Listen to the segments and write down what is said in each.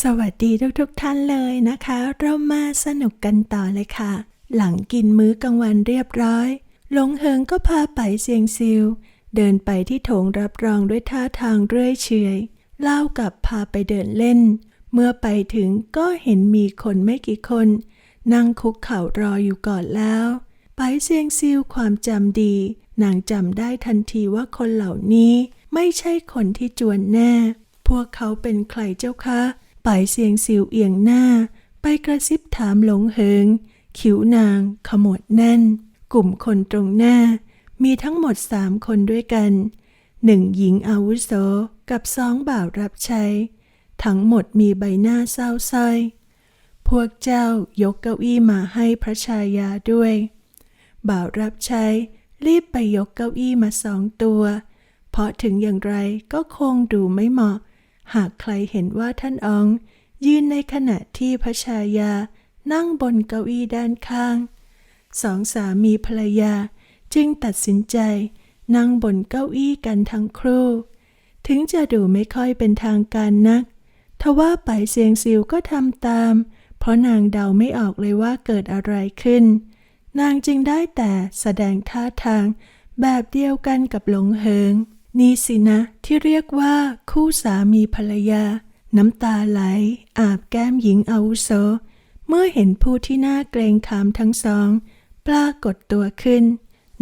สวัสดีทุกๆทท่านเลยนะคะ เรามาสนุกกันต่อเลยค่ะ หลังกินมื้อกลางวันเรียบร้อยหลงเฮิงก็พาไปเซียงซิว เดินไปที่โถงรับรองด้วยท่าทางเรื่อยเฉยเล่ากับพาไปเดินเล่น เมื่อไปถึงก็เห็นมีคนไม่กี่คน นั่งคุกเข่ารออยู่ก่อนแล้ว ไปเซียงซิวความจำดี นางจำได้ทันทีว่าคนเหล่านี้ไม่ใช่คนที่จวนแน่ พวกเขาเป็นใครเจ้าคะ ไปเสียงสิวเอียงหน้า ไปกระซิบถามหลงเหิง คิ้วนางขมวดแน่น กลุ่มคนตรงหน้า มีทั้งหมดสามคนด้วยกันหนึ่งหญิงอาวุโสกับสองบ่าวรับใช้ ทั้งหมดมีใบหน้าเศร้าส้อยพวกเจ้ายกเก้าอี้มาให้พระชายาด้วย บ่าวรับใช้รีบไปยกเก้าอี้มาสองตัว เพราะถึงอย่างไรก็คงดูไม่เหมาะ หากใครเห็นว่าท่านออง ยืนในขณะที่พระชายานั่งบนเก้าอี้ด้านข้าง สองสามีภรรยาจึงตัดสินใจ นั่งบนเก้าอี้กันทั้งครู่ ถึงจะดูไม่ค่อยเป็นทางการนัก ทว่าไปเสียงซิวก็ทำตาม เพราะนางเดาไม่ออกเลยว่าเกิดอะไรขึ้น นางจึงได้แต่แสดงท่าทางแบบเดียวกันกับหลงเหิง นี่สินะที่เรียกว่าคู่สามีภรรยา น้ำตาไหล อาบแก้มหญิงอาวุโส เมื่อเห็นผู้ที่น่าเกรงขามทั้งสอง ปรากฏตัวขึ้น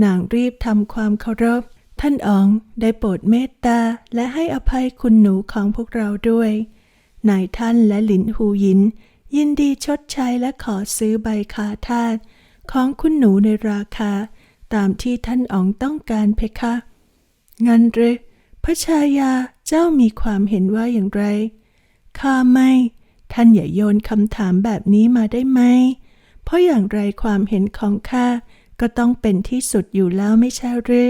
นางรีบทำความเคารพ ท่านอ๋องได้โปรดเมตตาและให้อภัยคุณหนูของพวกเราด้วย นายท่านและหลินหูยิน ยินดีชดใช้และขอซื้อใบคาทาสของคุณหนูในราคา ตามที่ท่านอ๋องต้องการเพคะ งั้นหรือพระชายาเจ้ามีความเห็นว่าอย่างไร ข้าไม่ ท่านอย่าโยนคำถามแบบนี้มาได้ไหม เพราะอย่างไรความเห็นของข้าก็ต้องเป็นที่สุดอยู่แล้วไม่ใช่หรือ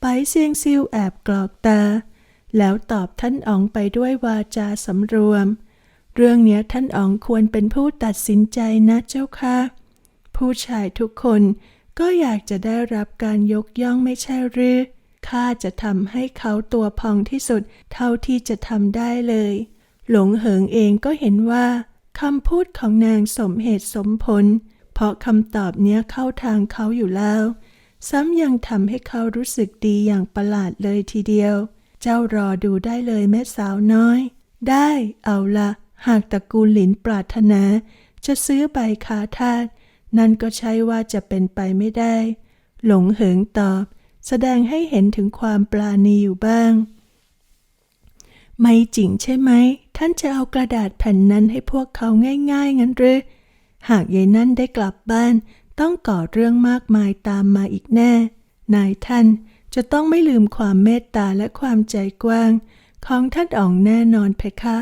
ไปเซียงซิวแอบกรอกตา แล้วตอบท่านอ๋องไปด้วยวาจาสำรวม เรื่องเนี้ยท่านอ๋องควรเป็นผู้ตัดสินใจนะเจ้าค่ะ ผู้ชายทุกคนก็อยากจะได้รับการยกย่องไม่ใช่หรือ ข้าจะทำให้เขาตัวพองที่สุด เท่าที่จะทำได้เลย หลงเหิงเองก็เห็นว่าคำพูดของนางสมเหตุสมผล เพราะคำตอบเนี้ยเข้าทางเขาอยู่แล้ว ซ้ำยังทำให้เขารู้สึกดีอย่างประหลาดเลยทีเดียว เจ้ารอดูได้เลยแม่สาวน้อย ได้เอาละหากตระกูลหลินปรารถนา จะซื้อใบคาทาสนั่นก็ใช่ว่าจะเป็นไปไม่ได้ หลงเหิงตอบ แสดงให้เห็นถึงความปราณีอยู่บ้าง ไม่จริงใช่ไหม ท่านจะเอากระดาษแผ่นนั้นให้พวกเขาง่ายๆ งั้นหรือ หากยายนั่นได้กลับบ้าน ต้องก่อเรื่องมากมายตามมาอีกแน่ นายท่านจะต้องไม่ลืมความเมตตาและความใจกว้าง ของท่านอ๋องแน่นอนเพคะ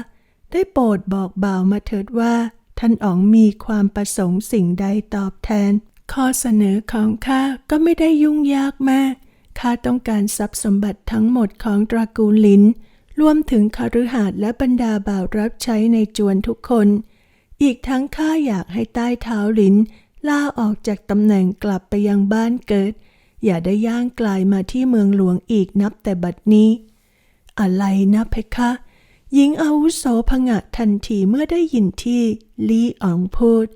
ได้โปรดบอกบ่าวมาเถิดว่า ท่านอ๋องมีความประสงค์สิ่งใดตอบแทน ข้อเสนอของข้าก็ไม่ได้ยุ่งยากมาก ข้าต้องการทรัพย์สมบัติทั้งหมดของตระกูลลินรวมถึงคฤหาสน์และบรรดาบ่าวรับใช้ในจวนทุกคน อีกทั้งข้าอยากให้ใต้เท้าลินล่าออกจากตำแหน่งกลับไปยังบ้านเกิด อย่าได้ย่างกลายมาที่เมืองหลวงอีกนับแต่บัดนี้ อะไรนะเพคะหญิงอาวุโสผงะทันทีเมื่อได้ยินที่ลี่อองพูด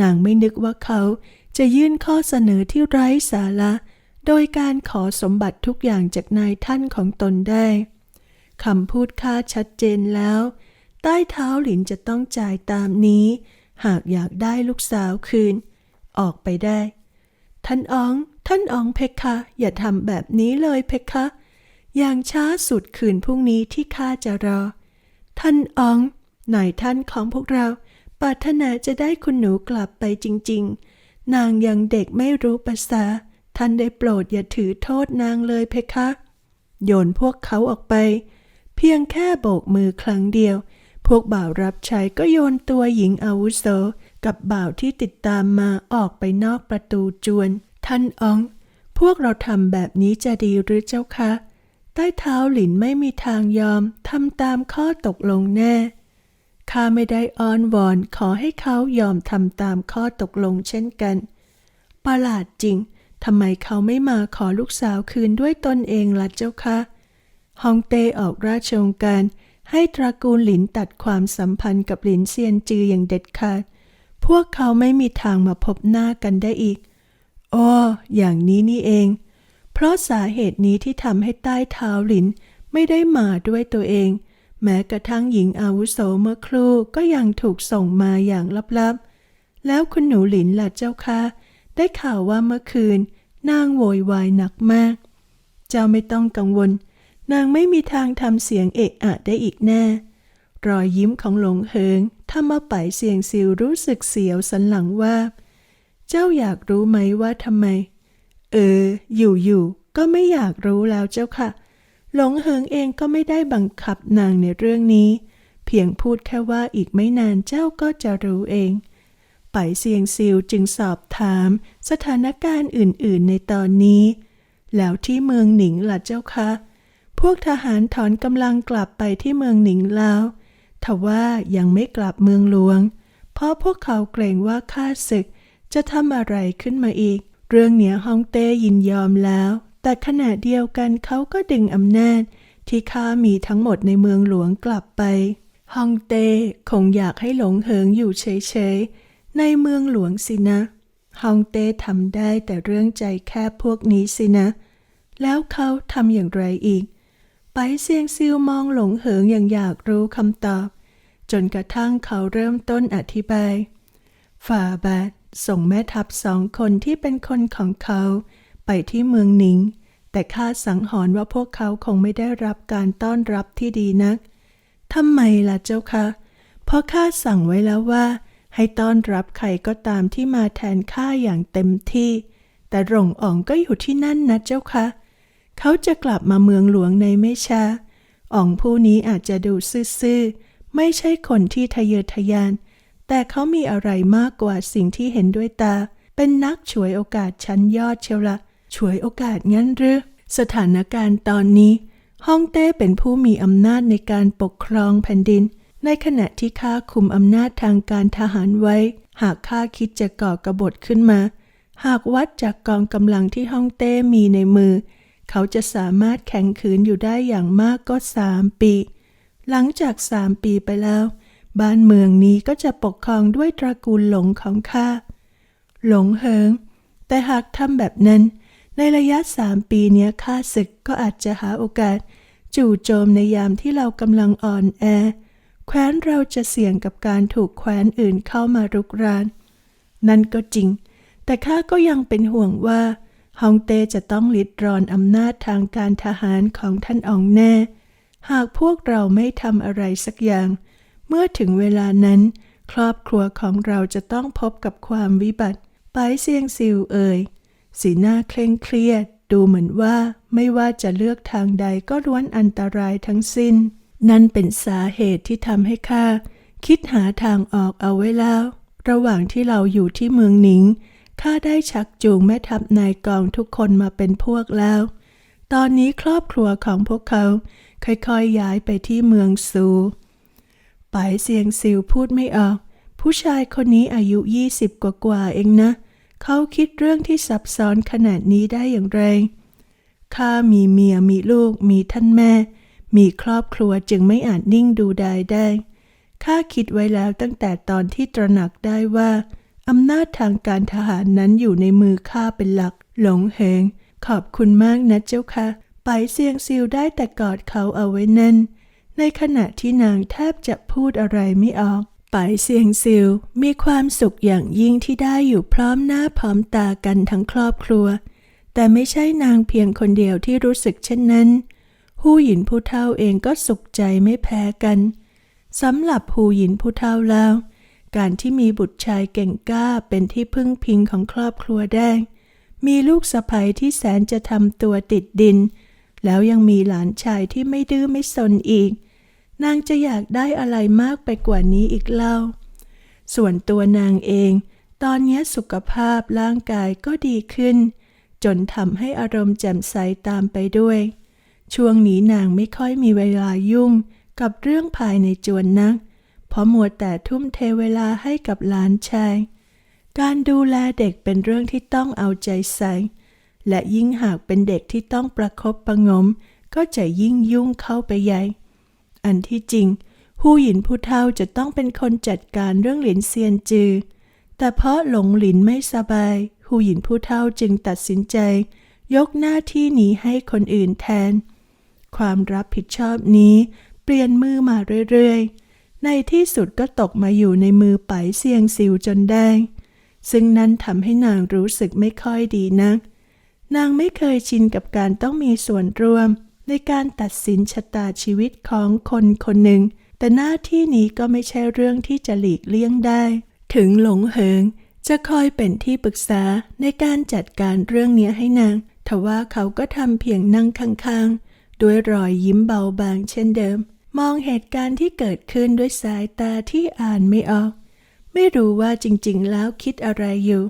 นางไม่นึกว่าเขาจะยื่นข้อเสนอที่ไร้สาระ โดยการขอสมบัติทุกอย่างจากนายท่านของตนได้คำพูดค่าชัดเจนแล้ว ใต้เท้าหลินจะต้องจ่ายตามนี้ หากอยากได้ลูกสาวคืน ออกไปได้ ท่านอ๋อง ท่านอ๋องเพคะ อย่าทำแบบนี้เลยเพคะ อย่างช้าสุดคืนพรุ่งนี้ที่ข้าจะรอ ท่านอ๋องน่อยท่านของพวกเราปรารถนาจะได้คุณหนูกลับไปจริง ๆ นางยังเด็กไม่รู้ภาษา ท่านได้โปรดอย่าถือโทษนางเลยเพคะ โยนพวกเขาออกไป เพียงแค่โบกมือครั้งเดียว พวกบ่าวรับใช้ก็โยนตัวหญิงอาวุโสกับบ่าวที่ติดตามมาออกไปนอกประตูจวน ท่านออง พวกเราทำแบบนี้จะดีหรือเจ้าคะ ใต้เท้าหลินไม่มีทางยอมทำตามข้อตกลงแน่ข้าไม่ได้อ้อนวอนขอให้เขายอมทำตามข้อตกลงเช่นกัน ประหลาดจริง ทำไมเขาไม่มาขอลูกสาวคืนด้วยตนเองล่ะเจ้าคะฮองเต้ออกราชองการ ให้ตระกูลหลินตัดความสัมพันธ์กับหลินเซียนจืออย่างเด็ดขาด พวกเขาไม่มีทางมาพบหน้ากันได้อีกอ้ออย่างนี้นี่เอง เพราะสาเหตุนี้ที่ทำให้ใต้เท้าหลินไม่ได้มาด้วยตัวเอง แม้กระทั่งหญิงอาวุโสเมื่อครู่ก็ยังถูกส่งมาอย่างลับๆ แล้วคุณหนูหลินล่ะเจ้าคะได้ข่าวว่าเมื่อคืน นางโวยวายหนักมาก เจ้าไม่ต้องกังวล นางไม่มีทางทำเสียงเอะอะได้อีกแน่ รอยยิ้มของหลงเฮิงทำมาไปเสียงซิวรู้สึกเสียวสันหลังว่า เจ้าอยากรู้ไหมว่าทำไม เออ อยู่ๆ ก็ไม่อยากรู้แล้วเจ้าค่ะ หลงเฮิงเองก็ไม่ได้บังคับนางในเรื่องนี้ เพียงพูดแค่ว่าอีกไม่นานเจ้าก็จะรู้เอง ไปเซียงซิวจึงสอบถามสถานการณ์อื่นๆ ในตอนนี้ แล้วที่เมืองหนิงล่ะเจ้าคะ พวกทหารถอนกำลังกลับไปที่เมืองหนิงแล้วทว่ายังไม่กลับเมืองหลวง เพราะพวกเขาเกรงว่าข้าศึกจะทำอะไรขึ้นมาอีก เรื่องเหนียฮองเต้ยินยอมแล้ว แต่ขณะเดียวกันเขาก็ดึงอำนาจ ที่ข้ามีทั้งหมดในเมืองหลวงกลับไป ฮองเต้คงอยากให้หลงเหิงอยู่เฉยๆ ในเมืองหลวงสินะฮองเต้ทำได้แต่เรื่องใจแค่พวกนี้สินะ แล้วเขาทำอย่างไรอีก ไปเซียงซิวมองหลงเหิงอย่างอยากรู้คำตอบ จนกระทั่งเขาเริ่มต้นอธิบาย ฝ่าบาทส่งแม่ทัพสองคนที่เป็นคนของเขา ไปที่เมืองหนิง แต่ข้าสังหรณ์ว่าพวกเขาคงไม่ได้รับการต้อนรับที่ดีนักทำไมล่ะเจ้าคะเพราะข้าสั่งไว้แล้วว่า ให้ต้อนรับใครก็ตามที่มาแทนข้าอย่างเต็มที่ แต่หลงอ่องก็อยู่ที่นั่นนะเจ้าคะ เขาจะกลับมาเมืองหลวงในไม่ช้าอ่องผู้นี้อาจจะดูซื่อๆ ไม่ใช่คนที่ทะเยอทะยาน แต่เขามีอะไรมากกว่าสิ่งที่เห็นด้วยตา เป็นนักฉวยโอกาสชั้นยอดเชียวละฉวยโอกาสงั้นหรือ สถานการณ์ตอนนี้ฮ่องเต้เป็นผู้มีอำนาจในการปกครองแผ่นดิน ในขณะที่ข้าคุมอำนาจทางการทหารไว้ หากข้าคิดจะก่อกบฏขึ้นมา หากวัดจากกองกำลังที่ฮ่องเต้มีในมือ เขาจะสามารถแข่งขืนอยู่ได้อย่างมากก็สามปี หลังจากสามปีไปแล้ว บ้านเมืองนี้ก็จะปกครองด้วยตระกูลหลงของข้า หลงเหิง แต่หากทำแบบนั้น ในระยะสามปีเนี้ยข้าศึกก็อาจจะหาโอกาส จู่โจมในยามที่เรากำลังอ่อนแอ แคว้นเราจะเสี่ยงกับการถูกแคว้นอื่นเข้ามารุกราน นั่นก็จริง แต่ข้าก็ยังเป็นห่วงว่าฮองเต้จะต้องลิดรอนอำนาจทางการทหารของท่านอองแน่ หากพวกเราไม่ทำอะไรสักอย่าง เมื่อถึงเวลานั้น ครอบครัวของเราจะต้องพบกับความวิบัติไปเซียงซิวเอ่ยสีหน้าเคร่งเครียด ดูเหมือนว่าไม่ว่าจะเลือกทางใดก็ล้วนอันตรายทั้งสิ้น นั่นเป็นสาเหตุที่ทำให้ข้าคิดหาทางออกเอาไว้แล้ว ระหว่างที่เราอยู่ที่เมืองหนิงข้าได้ชักจูงแม่ทัพนายกองทุกคนมาเป็นพวกแล้ว ตอนนี้ครอบครัวของพวกเขาค่อยๆย้ายไปที่เมืองซูไปเสียงซิวพูดไม่ออก ผู้ชายคนนี้อายุยี่สิบกว่าๆเองนะ เขาคิดเรื่องที่ซับซ้อนขนาดนี้ได้อย่างไรข้ามีเมียมีลูกมีท่านแม่ มีครอบครัวจึงไม่อาจนิ่งดูดายได้ข้าคิดไว้แล้วตั้งแต่ตอนที่ตระหนักได้ว่าอำนาจทางการทหารนั้นอยู่ในมือข้าเป็นหลัก หลงเหง ขอบคุณมากนะเจ้าค่ะ ไปเซียงซิวได้แต่กอดเขาเอาไว้แน่น ในขณะที่นางแทบจะพูดอะไรไม่ออก ไปเซียงซิวมีความสุขอย่างยิ่งที่ได้อยู่พร้อมหน้าพร้อมตากันทั้งครอบครัว แต่ไม่ใช่นางเพียงคนเดียวที่รู้สึกเช่นนั้น หูหยินผู้เฒ่าเองก็สุขใจไม่แพ้กันสำหรับหูหยินผู้เฒ่าแล้ว การที่มีบุตรชายเก่งกล้าเป็นที่พึ่งพิงของครอบครัวได้มีลูกสะใภ้ที่แสนจะทำตัวติดดิน แล้วยังมีหลานชายที่ไม่ดื้อไม่สนอีก นางจะอยากได้อะไรมากไปกว่านี้อีกเล่า ส่วนตัวนางเอง ตอนนี้สุขภาพร่างกายก็ดีขึ้น จนทำให้อารมณ์แจ่มใสตามไปด้วย ช่วงนี้นางไม่ค่อยมีเวลายุ่งกับเรื่องภายในจวนนัก เพราะมัวแต่ทุ่มเทเวลาให้กับหลานชาย การดูแลเด็กเป็นเรื่องที่ต้องเอาใจใส่ และยิ่งหากเป็นเด็กที่ต้องประคบประงม ก็จะยิ่งยุ่งเข้าไปใหญ่ อันที่จริงหูหยินผู้เฒ่าจะต้องเป็นคนจัดการเรื่องหลินเซียนจือ แต่เพราะหลงหลินไม่สบายหูหยินผู้เฒ่าจึงตัดสินใจ ยกหน้าที่นี้ให้คนอื่นแทน ความรับผิดชอบนี้เปลี่ยนมือมาเรื่อยๆ ในที่สุดก็ตกมาอยู่ในมือไปเซียงซิวจนได้ ซึ่งนั่นทำให้นางรู้สึกไม่ค่อยดีนัก นางไม่เคยชินกับการต้องมีส่วนร่วม ในการตัดสินชะตาชีวิตของคนคนหนึ่ง แต่หน้าที่นี้ก็ไม่ใช่เรื่องที่จะหลีกเลี่ยงได้ ถึงหลงเหิงจะคอยเป็นที่ปรึกษาในการจัดการเรื่องเนี้ยให้นางทว่าเขาก็ทำเพียงนั่งข้างๆ ด้วยรอยยิ้มเบาบางเช่นเดิม มองเหตุการณ์ที่เกิดขึ้นด้วยสายตาที่อ่านไม่ออก ไม่รู้ว่าจริงๆ แล้วคิดอะไรอยู่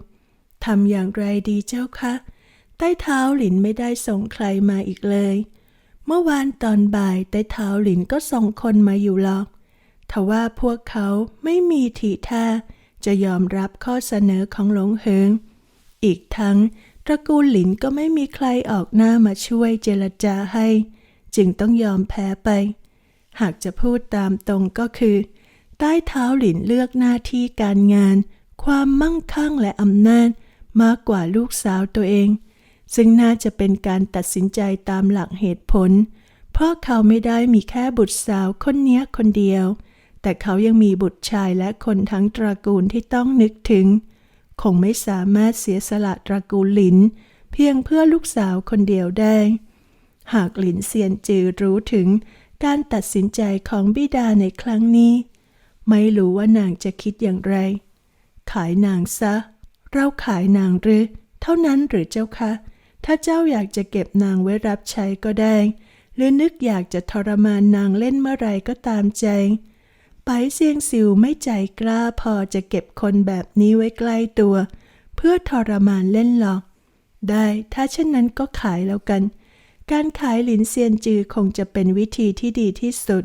ทำอย่างไรดีเจ้าคะใต้เท้าหลินไม่ได้ส่งใครมาอีกเลย เมื่อวานตอนบ่ายใต้เท้าหลินก็ส่งคนมาอยู่หรอกทว่าพวกเขาไม่มีทีท่าจะยอมรับข้อเสนอของหลงเหิงอีกทั้ง ตระกูลหลินก็ไม่มีใครออกหน้ามาช่วยเจรจาให้ จึงต้องยอมแพ้ไป หากจะพูดตามตรงก็คือ ใต้เท้าหลินเลือกหน้าที่การงาน ความมั่งคั่งและอำนาจมากกว่าลูกสาวตัวเอง ซึ่งน่าจะเป็นการตัดสินใจตามหลักเหตุผล เพราะเขาไม่ได้มีแค่บุตรสาวคนเนี้ยคนเดียว แต่เขายังมีบุตรชายและคนทั้งตระกูลที่ต้องนึกถึง คงไม่สามารถเสียสละตระกูลหลิน เพียงเพื่อลูกสาวคนเดียวได้ หากหลินเซียนจือรู้ถึงการตัดสินใจของบิดาในครั้งนี้ ไม่รู้ว่านางจะคิดอย่างไร ขายนางซะ เราขายนางหรือ เท่านั้นหรือเจ้าคะ ถ้าเจ้าอยากจะเก็บนางไว้รับใช้ก็ได้ หรือนึกอยากจะทรมานนางเล่นเมื่อไรก็ตามใจ ไปเซียงซิวไม่ใจกล้าพอจะเก็บคนแบบนี้ไว้ใกล้ตัว เพื่อทรมานเล่นหรอก ได้ถ้าเช่นนั้นก็ขายแล้วกัน การขายหลินเซียนจือคงจะเป็นวิธีที่ดีที่สุด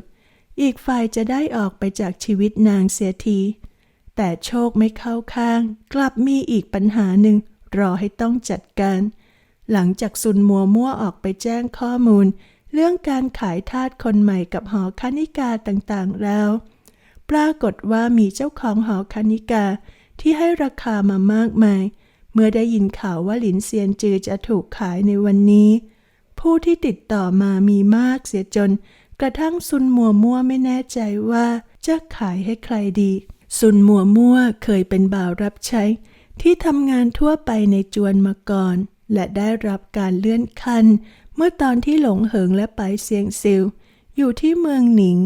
อีกฝ่ายจะได้ออกไปจากชีวิตนางเสียที แต่โชคไม่เข้าข้าง กลับมีอีกปัญหาหนึ่งรอให้ต้องจัดการ หลังจากซุนมัวมั่วออกไปแจ้งข้อมูล เรื่องการขายทาสคนใหม่กับหอคณิกาต่างๆแล้ว ปรากฏว่ามีเจ้าของหอคณิกาที่ให้ราคามามากมาย เมื่อได้ยินข่าวว่าหลินเซียนจือจะถูกขายในวันนี้ ผู้ที่ติดต่อมามีมากเสียจน กระทั่งซุนมัวมั่วไม่แน่ใจว่าจะขายให้ใครดี ซุนมัวมั่วเคยเป็นบ่าวรับใช้ ที่ทำงานทั่วไปในจวนมาก่อน และได้รับการเลื่อนขั้น เมื่อตอนที่หลงเหิงและไปเซียงซิลอยู่ที่เมืองหนิง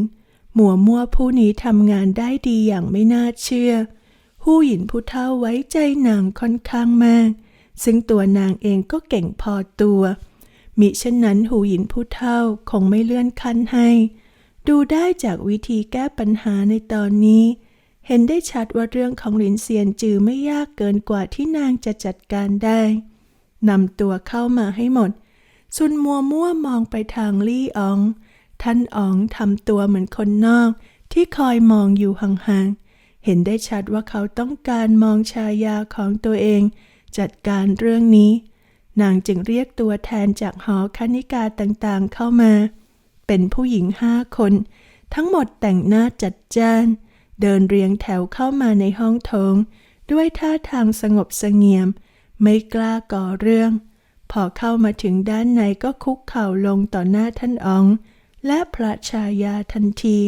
หมัวมั่วผู้นี้ทำงานได้ดีอย่างไม่น่าเชื่อ หู้หยินผู้เฒ่าไว้ใจนางค่อนข้างมาก ซึ่งตัวนางเองก็เก่งพอตัว มิเช่นนั้นหูหยินผู้เฒ่าคงไม่เลื่อนขั้นให้ ดูได้จากวิธีแก้ปัญหาในตอนนี้ เห็นได้ชัดว่าเรื่องของหลินเซียนจือไม่ยากเกินกว่าที่นางจะจัดการได้นำตัวเข้ามาให้หมดซุนมัวมั่วมองไปทางลี่ออง ท่านอ๋องทำตัวเหมือนคนนอก ที่คอยมองอยู่ห่างๆ เห็นได้ชัดว่าเขาต้องการมองชายาของตัวเอง จัดการเรื่องนี้ นางจึงเรียกตัวแทนจากหอคณิกาต่างๆเข้ามา เป็นผู้หญิงห้าคน ทั้งหมดแต่งหน้าจัดจ้าน เดินเรียงแถวเข้ามาในห้องโถง ด้วยท่าทางสงบเสงี่ยม ไม่กล้าก่อเรื่อง พอเข้ามาถึงด้านในก็คุกเข่าลงต่อหน้าท่านออง และพระชายาทันที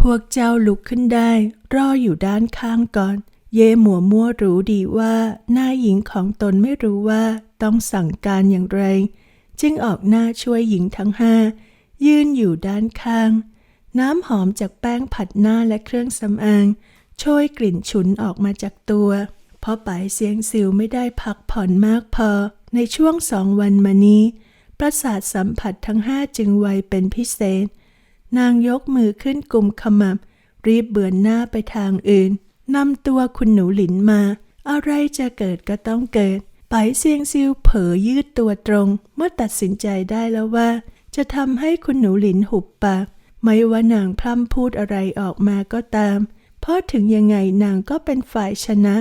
พวกเจ้าลุกขึ้นได้ รออยู่ด้านข้างก่อน เย่หมัวมั่วรู้ดีว่าหน้าหญิงของตนไม่รู้ว่าต้องสั่งการอย่างไร จึงออกหน้าช่วยหญิงทั้งห้ายืนอยู่ด้านข้าง น้ำหอมจากแป้งผัดหน้าและเครื่องสำอางโชยกลิ่นฉุนออกมาจากตัว เพราะไปเสียงซิวไม่ได้พักผ่อนมากพอในช่วงสองวันมานี้ ประสาทสัมผัสทั้งห้าจึงไวเป็นพิเศษ นางยกมือขึ้นกลุ่มขมับ รีบเบือนหน้าไปทางอื่นนำตัวคุณหนูหลินมา อะไรจะเกิดก็ต้องเกิด ไปเซียงซิวเผยยืดตัวตรง เมื่อตัดสินใจได้แล้วว่า จะทำให้คุณหนูหลินหุบปาก ไม่ว่านางพร่ำพูดอะไรออกมาก็ตาม เพราะถึงยังไงนางก็เป็นฝ่ายชนะ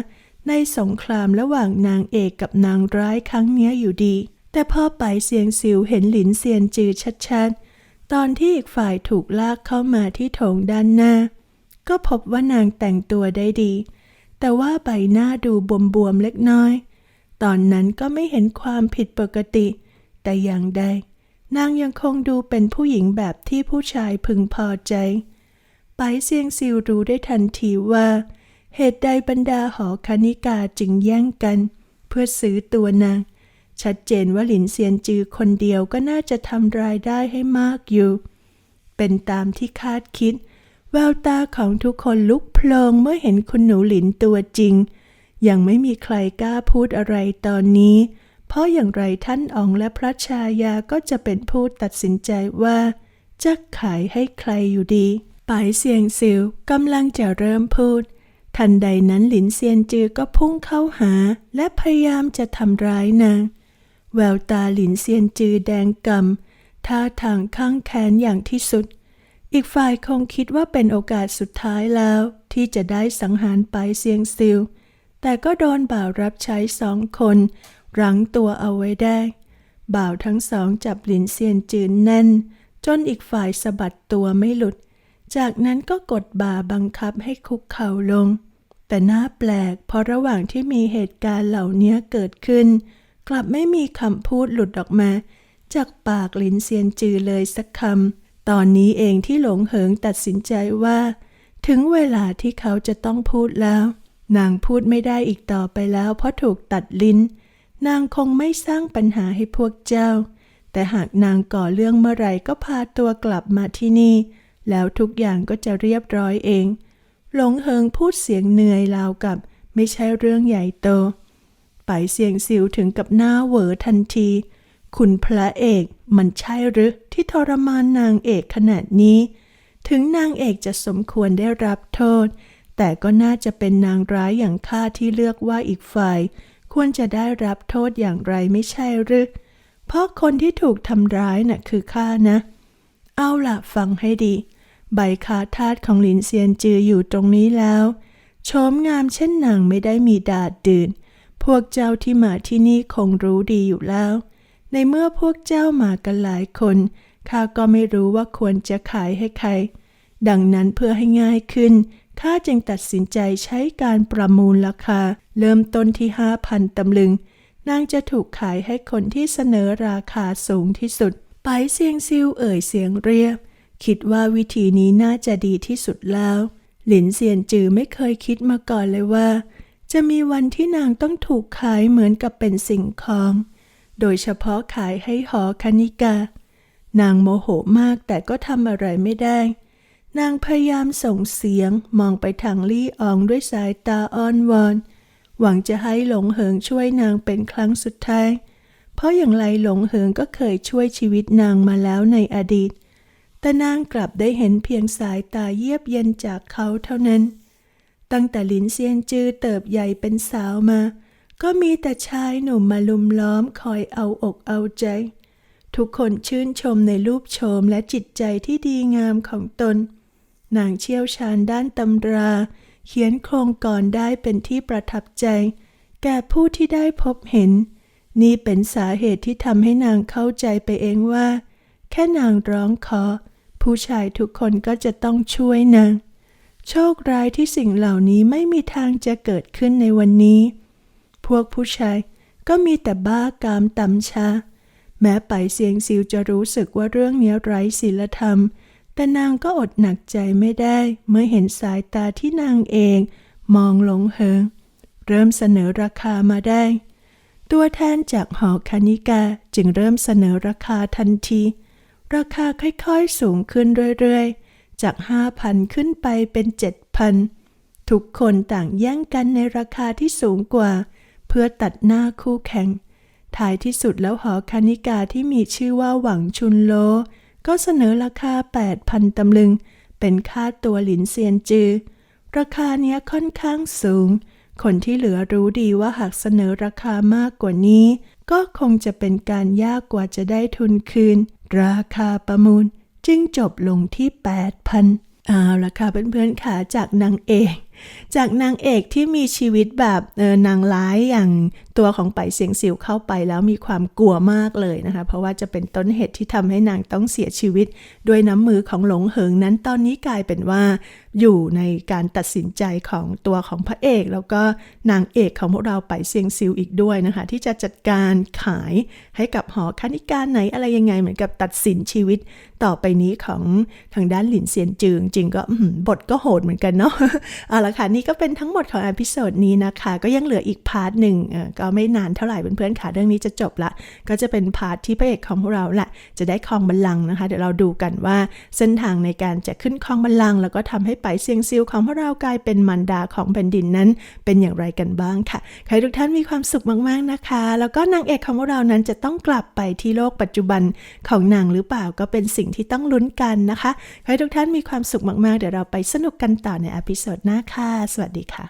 ในสงครามระหว่างนางเอกกับนางร้ายครั้งนี้อยู่ดี แต่พอไปเซียงซิวเห็นหลินเซียนจือชัดๆ ตอนที่อีกฝ่ายถูกลากเข้ามาที่โถงด้านหน้า ก็พบว่านางแต่งตัวได้ดี แต่ว่าใบหน้าดูบวมๆเล็กน้อย ตอนนั้นก็ไม่เห็นความผิดปกติ แต่อย่างใด นางยังคงดูเป็นผู้หญิงแบบที่ผู้ชายพึงพอใจ ไปเซียงซิวรู้ได้ทันทีว่า เหตุใดบรรดาหอคณิกาจึงแย่งกัน เพื่อซื้อตัวนาง ชัดเจนว่าหลินเซียนจือคนเดียวก็น่าจะทำรายได้ให้มากอยู่ เป็นตามที่คาดคิด แววตาของทุกคนลุกโพลงเมื่อเห็นคุณหนูหลินตัวจริง ยังไม่มีใครกล้าพูดอะไรตอนนี้ เพราะอย่างไรท่านอองและพระชายาก็จะเป็นผู้ตัดสินใจว่า จะขายให้ใครอยู่ดีปายเซียงซิวกำลังจะเริ่มพูด ทันใดนั้นหลินเซียนจือก็พุ่งเข้าหา และพยายามจะทำร้ายนาง แววตาหลินเซียนจือแดงกำท่าทางข้างแค้นอย่างที่สุด อีกฝ่ายคงคิดว่าเป็นโอกาสสุดท้ายแล้ว ที่จะได้สังหารไปเซียงซิล แต่ก็โดนบ่าวรับใช้สองคนรั้งตัวเอาไว้ได้ บ่าวทั้งสองจับหลินเซียนจืนแน่น จนอีกฝ่ายสะบัดตัวไม่หลุด จากนั้นก็กดบ่าบังคับให้คุกเข่าลง แต่น่าแปลกเพราะระหว่างที่มีเหตุการณ์เหล่านี้เกิดขึ้น กลับไม่มีคำพูดหลุดออกมา จากปากลินเซียนจือเลยสักคำ ตอนนี้เองที่หลงเหิงตัดสินใจว่า ถึงเวลาที่เขาจะต้องพูดแล้ว นางพูดไม่ได้อีกต่อไปแล้วเพราะถูกตัดลิ้น นางคงไม่สร้างปัญหาให้พวกเจ้า แต่หากนางก่อเรื่องเมื่อไหร่ก็พาตัวกลับมาที่นี่ แล้วทุกอย่างก็จะเรียบร้อยเอง หลงเหิงพูดเสียงเหนื่อยราวกับ ไม่ใช่เรื่องใหญ่โต ไปเสียงสิวถึงกับหน้าเหวอทันที คุณพระเอกมันใช่หรือที่ทรมานนางเอกขนาดนี้ ถึงนางเอกจะสมควรได้รับโทษ แต่ก็น่าจะเป็นนางร้ายอย่างข้าที่เลือกว่าอีกฝ่าย ควรจะได้รับโทษอย่างไรไม่ใช่หรือเพราะคนที่ถูกทำร้ายน่ะคือข้านะ เอาล่ะฟังให้ดี ใบคาทาสของหลินเซียนจืออยู่ตรงนี้แล้วโฉมงามเช่นนางไม่ได้มีดาดดื่น พวกเจ้าที่มาที่นี่คงรู้ดีอยู่แล้ว ในเมื่อพวกเจ้ามากันหลายคน ข้าก็ไม่รู้ว่าควรจะขายให้ใคร ดังนั้นเพื่อให้ง่ายขึ้น ข้าจึงตัดสินใจใช้การประมูลราคา เริ่มต้นที่ห้าพันตำลึง นางจะถูกขายให้คนที่เสนอราคาสูงที่สุด ไปเสียงซิวเอ่ยเสียงเรียบ คิดว่าวิธีนี้น่าจะดีที่สุดแล้ว หลินเซียนจือไม่เคยคิดมาก่อนเลยว่า จะมีวันที่นางต้องถูกขายเหมือนกับเป็นสิ่งของ โดยเฉพาะขายให้หอคณิกา นางโมโหมากแต่ก็ทำอะไรไม่ได้ นางพยายามส่งเสียงมองไปทางลี่อองด้วยสายตาอ้อนวอน หวังจะให้หลงเหิงช่วยนางเป็นครั้งสุดท้าย เพราะอย่างไรหลงเหิงก็เคยช่วยชีวิตนางมาแล้วในอดีต แต่นางกลับได้เห็นเพียงสายตาเยียบเย็นจากเขาเท่านั้น ตั้งแต่ลินเซียนจือเติบใหญ่เป็นสาวมา ก็มีแต่ชายหนุ่มมาลุมล้อมคอยเอาอกเอาใจ ทุกคนชื่นชมในรูปโฉมและจิตใจที่ดีงามของตน นางเชี่ยวชาญด้านตำรา เขียนโครงก่อนได้เป็นที่ประทับใจ แก่ผู้ที่ได้พบเห็น นี่เป็นสาเหตุที่ทำให้นางเข้าใจไปเองว่า แค่นางร้องขอ ผู้ชายทุกคนก็จะต้องช่วยนาง โชคร้ายที่สิ่งเหล่านี้ไม่มีทางจะเกิดขึ้นในวันนี้ พวกผู้ชายก็มีแต่บ้ากามต่ำชา แม้ไปเสียงซิวจะรู้สึกว่าเรื่องนี้ไร้ศีลธรรม แต่นางก็อดหนักใจไม่ได้ เมื่อเห็นสายตาที่นางเองมองหลงเหิง เริ่มเสนอราคามาได้ ตัวแทนจากหอคณิกาจึงเริ่มเสนอราคาทันที ราคาค่อยๆสูงขึ้นเรื่อยๆ จาก 5,000 ขึ้นไปเป็น 7,000 ทุกคนต่างแย่งกันในราคาที่สูงกว่า เพื่อตัดหน้าคู่แข่ง ท้ายที่สุดแล้วหอคณิกาที่มีชื่อว่าหวังชุนโล ก็เสนอราคา 8,000 ตำลึง เป็นค่าตัวหลินเซียนจือ ราคาเนี้ยค่อนข้างสูง คนที่เหลือรู้ดีว่าหากเสนอราคามากกว่านี้ ก็คงจะเป็นการยากกว่าจะได้ทุนคืน ราคาประมูล จึงจบลงที่ 8,000 เอาละค่ะเพื่อนๆค่ะจากนางเอก จากนางเอกที่มีชีวิตแบบนางร้ายอย่างตัวของไปเสียงสิวเข้าไปแล้วมีความกลัวมากเลยนะคะ เพราะว่าจะเป็นต้นเหตุที่ทำให้นางต้องเสียชีวิต ด้วยน้ำมือของหลงเหิงนั้นตอนนี้กลายเป็นว่า อยู่ในการตัดสินใจของตัวของพระเอก แล้วก็นางเอกของพวกเราไปเซียงซิวอีกด้วยนะคะ ที่จะจัดการขายให้กับหอคณิการไหนอะไรยังไงเหมือนกับตัดสินชีวิตต่อไปนี้ของทางด้านหลินเซียนจืงจริงก็บทก็โหดเหมือนกันเนาะเอาละค่ะ นี่ก็เป็นทั้งหมดของอพิโซดนี้นะคะ ก็ยังเหลืออีกพาร์ทหนึ่งก็ไม่นานเท่าไหร่เพื่อนๆค่ะ เรื่องนี้จะจบละ ก็จะเป็นพาร์ทที่พระเอกของพวกเราแหละ จะได้ครองบัลลังก์นะคะ เดี๋ยวเราดูกันว่าเส้นทางในการจะขึ้นครองบัลลังก์แล้วก็ทำให้ไปเซียงซิลของพวกเรากลายเป็นมันดาของแผ่นดินนั้น เป็นอย่างไรกันบ้างค่ะใครทุกท่านมีความสุขมากๆนะคะ แล้วก็นางเอกของพวกเรานั้นจะต้องกลับไปที่โลกปัจจุบันของนางหรือเปล่าก็เป็นสิ่งที่ต้องลุ้นกันนะคะใครทุกท่านมีความสุขมากๆ เดี๋ยวเราไปสนุกกันต่อในอพิโซดหน้าค่ะ สวัสดีค่ะ